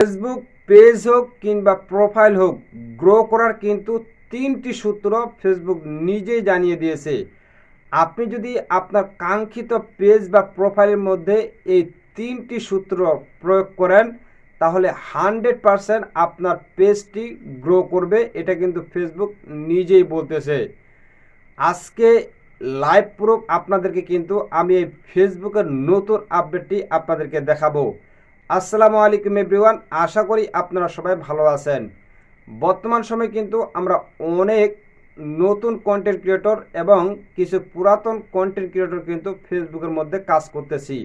Facebook page হোক কিংবা profile হোক গ্রো করার কিন্তু তিনটি সূত্র ফেসবুক নিজেই জানিয়ে দিয়েছে। আপনি যদি আপনার কাঙ্ক্ষিত পেজ বা প্রোফাইলের মধ্যে এই তিনটি সূত্র প্রয়োগ করেন, তাহলে হান্ড্রেড পারসেন্ট আপনার পেজটি গ্রো করবে, এটা কিন্তু ফেসবুক নিজেই বলতেছে। আজকে লাইভ প্রুফ আপনাদেরকে কিন্তু আমি এই ফেসবুকের নতুন আপডেটটি আপনাদেরকে দেখাবো। আসসালামু আলাইকুম এভরিওয়ান, আশা করি আপনারা সবাই ভালো আছেন। বর্তমান সময়ে কিন্তু আমরা অনেক নতুন কন্টেন্ট ক্রিয়েটর এবং কিছু পুরাতন কন্টেন্ট ক্রিয়েটর কিন্তু ফেসবুকের মধ্যে কাজ করতেছি।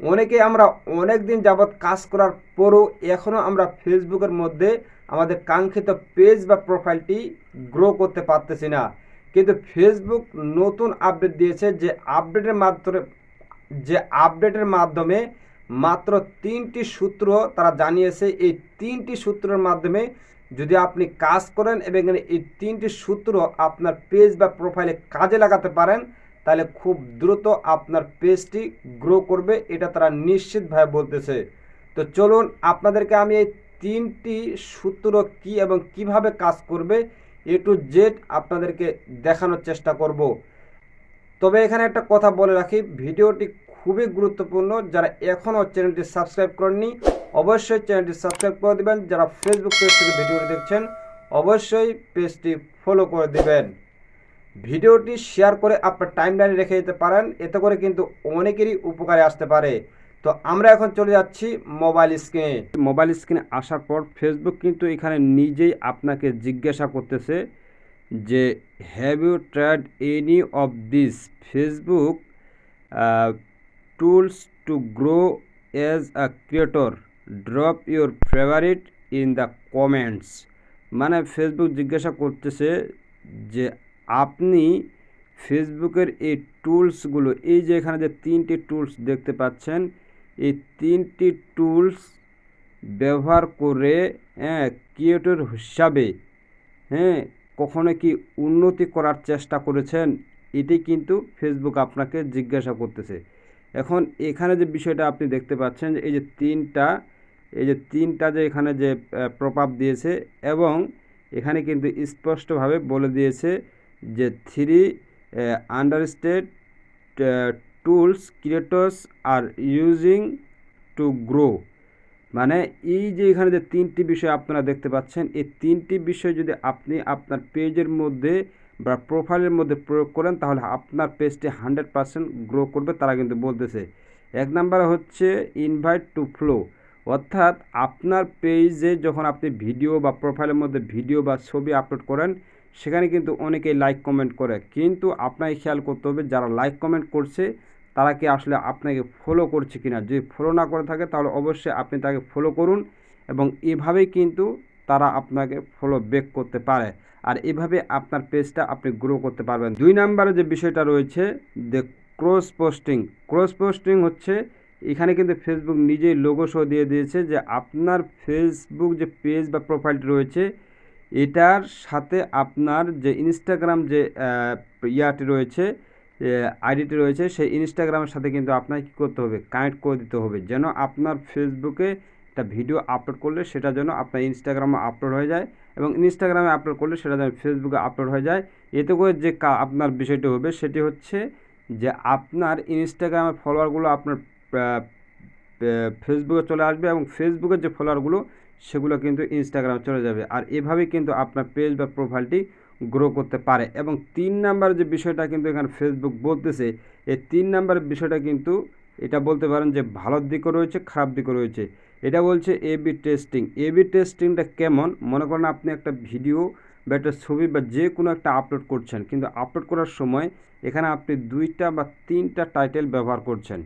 অনেকে আমরা অনেক দিন যাবৎ কাজ করার পরও এখনও আমরা ফেসবুকের মধ্যে আমাদের কাঙ্ক্ষিত পেজ বা প্রোফাইলটি গ্রো করতে পারতেছি না। কিন্তু ফেসবুক নতুন আপডেট দিয়েছে যে আপডেটের মাধ্যমে যে আপডেটের মাধ্যমে মাত্র তিনটি সূত্র তারা জানিয়েছে। এই তিনটি সূত্রের মাধ্যমে যদি আপনি কাজ করেন এবং এই তিনটি সূত্র আপনার পেজ বা প্রোফাইলে কাজে লাগাতে পারেন, তাহলে খুব দ্রুত আপনার পেজটি গ্রো করবে, এটা তারা নিশ্চিতভাবে বলতেছে। তো চলুন আপনাদেরকে আমি এই তিনটি সূত্র কি এবং কীভাবে কাজ করবে, এ টু জেড আপনাদেরকে দেখানোর চেষ্টা করব। তবে এখানে একটা কথা বলে রাখি, ভিডিওটি খুবই গুরুত্বপূর্ণ। যারা এখনও চ্যানেলটি সাবস্ক্রাইব করেননি, অবশ্যই চ্যানেলটি সাবস্ক্রাইব করে দেবেন। যারা ফেসবুক পেজ থেকে ভিডিওটি দেখছেন, অবশ্যই পেজটি ফলো করে দেবেন। ভিডিওটি শেয়ার করে আপনার টাইম লাইনে রেখে দিতে পারেন। এতে করে কিন্তু অনেকেরই উপকারে আসতে পারে। তো আমরা এখন চলে যাচ্ছি মোবাইল স্ক্রিনে মোবাইল স্ক্রিনে আসার পর ফেসবুক কিন্তু এখানে নিজেই আপনাকে জিজ্ঞাসা করতেছে যে have you tried any of this Facebook tools to grow as a creator drop your favourite in the comments মানে ফেসবুক জিজ্ঞাসা করতেছে যে আপনি ফেসবুকের এই টুলসগুলো এই যে এখানে যে তিনটি টুলস দেখতে পাচ্ছেন, এই তিনটি টুলস ব্যবহার করে হ্যাঁ ক্রিয়েটর হিসাবে হ্যাঁ কখনো কি উন্নতি করার চেষ্টা করেছেন? এটি কিন্তু ফেসবুক আপনাকে জিজ্ঞাসা করতেছে। এখন এখানে যে বিষয়টা আপনি দেখতে পাচ্ছেন যে এই যে তিনটা, এই যে তিনটা যে এখানে যে প্রপাপ দিয়েছে এবং এখানে কিন্তু স্পষ্টভাবে বলে দিয়েছে যে three understated tools creators are using to grow মানে এই যে এখানে যে তিনটি বিষয় আপনারা দেখতে পাচ্ছেন, এই তিনটি বিষয় যদি আপনি আপনার পেজের মধ্যে বা প্রোফাইলের মধ্যে প্রয়োগ করেন, তাহলে আপনার পেজটি হান্ড্রেড পারসেন্ট গ্রো করবে, তারা কিন্তু বলতেছে। এক নাম্বার হচ্ছে ইনভাইট টু ফ্লো অর্থাৎ আপনার পেজে যখন আপনি ভিডিও বা প্রোফাইলের মধ্যে ভিডিও বা ছবি আপলোড করেন, সেখানে কিন্তু অনেকেই লাইক কমেন্ট করে। কিন্তু আপনাকে খেয়াল করতে হবে, যারা লাইক কমেন্ট করছে, তারা কি আসলে আপনাকে ফলো করছে কিনা? যদি ফলো না করে থাকে, তাহলে অবশ্যই আপনি তাকে ফলো করুন এবং এভাবেই কিন্তু তারা আপনাকে ফলো ব্যাক করতে পারে। আর এভাবে আপনার পেজটা আপনি গ্রো করতে পারবেন। দুই নম্বরে যে বিষয়টা রয়েছে যে ক্রস পোস্টিং ক্রস পোস্টিং হচ্ছে, এখানে কিন্তু ফেসবুক নিজেই লোগো শো দিয়ে দিয়েছে যে আপনার ফেসবুক যে পেজ বা প্রোফাইলটি রয়েছে, এটার সাথে আপনার যে ইনস্টাগ্রাম যে ইয়াটি রয়েছে আইডিটি রয়েছে, সেই ইনস্টাগ্রামের সাথে কিন্তু আপনাকে কী করতে হবে কানেক্ট করে দিতে হবে। যেন আপনার ফেসবুকে একটা ভিডিও আপলোড করলে সেটা যেন আপনার ইনস্টাগ্রামে আপলোড হয়ে যায় এবং ইনস্টাগ্রামে আপলোড করলে সেটা যেন ফেসবুকে আপলোড হয়ে যায়। এতে করে যে আপনার বিষয়টি হবে সেটি হচ্ছে যে আপনার ইনস্টাগ্রামের ফলোয়ারগুলো আপনার ফেসবুকে চলে আসবে এবং ফেসবুকের যে ফলোয়ারগুলো সেগুলো কিন্তু ইনস্টাগ্রামে চলে যাবে। আর এভাবেই কিন্তু আপনার পেজ বা প্রোফাইলটি গ্রো করতে পারে এবং তিন নাম্বার যে বিষয়টা কিন্তু এখানে ফেসবুক বলতেছে, এই তিন নাম্বারের বিষয়টা কিন্তু এটা বলতে পারেন যে ভালোর দিকও রয়েছে, খারাপ দিকও রয়েছে। এটা বলছে A B testing A B টেস্টিংটা কেমন? মনে করেন আপনি একটা ভিডিও বা একটা ছবি বা যে কোনো একটা আপলোড করছেন, কিন্তু আপলোড করার সময় এখানে আপনি দুইটা বা তিনটা টাইটেল ব্যবহার করছেন।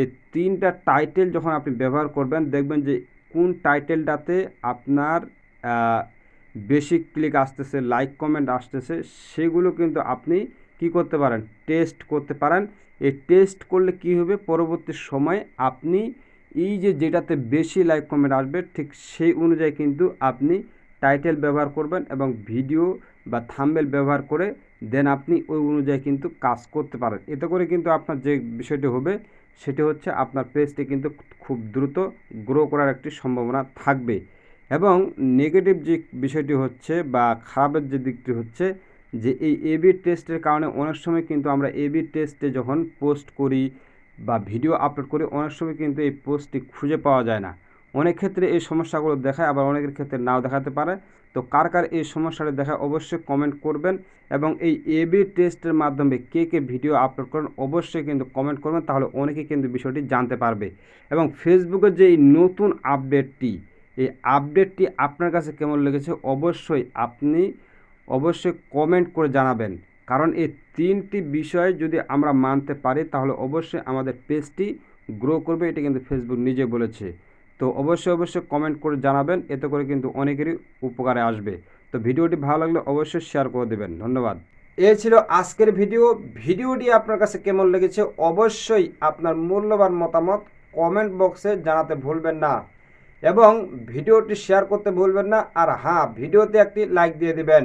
এই তিনটা টাইটেল যখন আপনি ব্যবহার করবেন, দেখবেন যে কোন টাইটেলটাতে আপনার বেশি ক্লিক আসতেছে লাইক কমেন্ট আসতেছে, সেগুলো কিন্তু আপনি কি করতে পারেন? টেস্ট করতে পারেন। এই টেস্ট করলে কি হবে? পরবর্তী সময় আপনি এই যে যেটাতে বেশি লাইক কমেন্ট আসবে, ঠিক সেই অনুযায়ী কিন্তু আপনি টাইটেল ব্যবহার করবেন এবং ভিডিও বা থাম্বেল ব্যবহার করে দেন আপনি ওই অনুযায়ী কিন্তু কাজ করতে পারেন। এতে করে কিন্তু আপনার যে বিষয়টি হবে, সেটি হচ্ছে আপনার পেজটি কিন্তু খুব দ্রুত গ্রো করার একটি সম্ভাবনা থাকবে। এবং নেগেটিভ যে বিষয়টি হচ্ছে বা খারাপের যে দিকটি হচ্ছে যে এই এবি টেস্টের কারণে অনেক সময় কিন্তু আমরা এবি টেস্টে যখন পোস্ট করি বা ভিডিও আপলোড করি অনেক সময় কিন্তু এই পোস্টটি খুঁজে পাওয়া যায় না। অনেক ক্ষেত্রে এই সমস্যাগুলো দেখায় আবার অনেকের ক্ষেত্রে নাও দেখাতে পারে। তো কার কার এই সমস্যাটা দেখায় অবশ্যই কমেন্ট করবেন এবং এই এবি টেস্টের মাধ্যমে কে কে ভিডিও আপলোড করেন অবশ্যই কিন্তু কমেন্ট করবেন, তাহলে অনেকে কিন্তু বিষয়টি জানতে পারবে। এবং ফেসবুকের যে এই নতুন আপডেটটি এই আপডেটটি আপনার কাছে কেমন লেগেছে অবশ্যই আপনি অবশ্যই কমেন্ট করে জানাবেন। কারণ এই তিনটি বিষয় যদি আমরা মানতে পারি, তাহলে অবশ্যই আমাদের পেজটি গ্রো করবে। এটা কিন্তু ফেসবুক নিজে বলেছে। তো অবশ্যই অবশ্যই কমেন্ট করে জানাবেন। এতে করে কিন্তু অনেকেরই উপকারে আসবে। তো ভিডিওটি ভালো লাগলে অবশ্যই শেয়ার করে দেবেন। ধন্যবাদ। এ ছিল আজকের ভিডিও। ভিডিওটি আপনার কাছে কেমন লেগেছে অবশ্যই আপনার মূল্যবান মতামত কমেন্ট বক্সে জানাতে ভুলবেন না। এবং ভিডিওটি শেয়ার করতে ভুলবেন না। আর হ্যাঁ ভিডিওতে একটি লাইক দিয়ে দিবেন।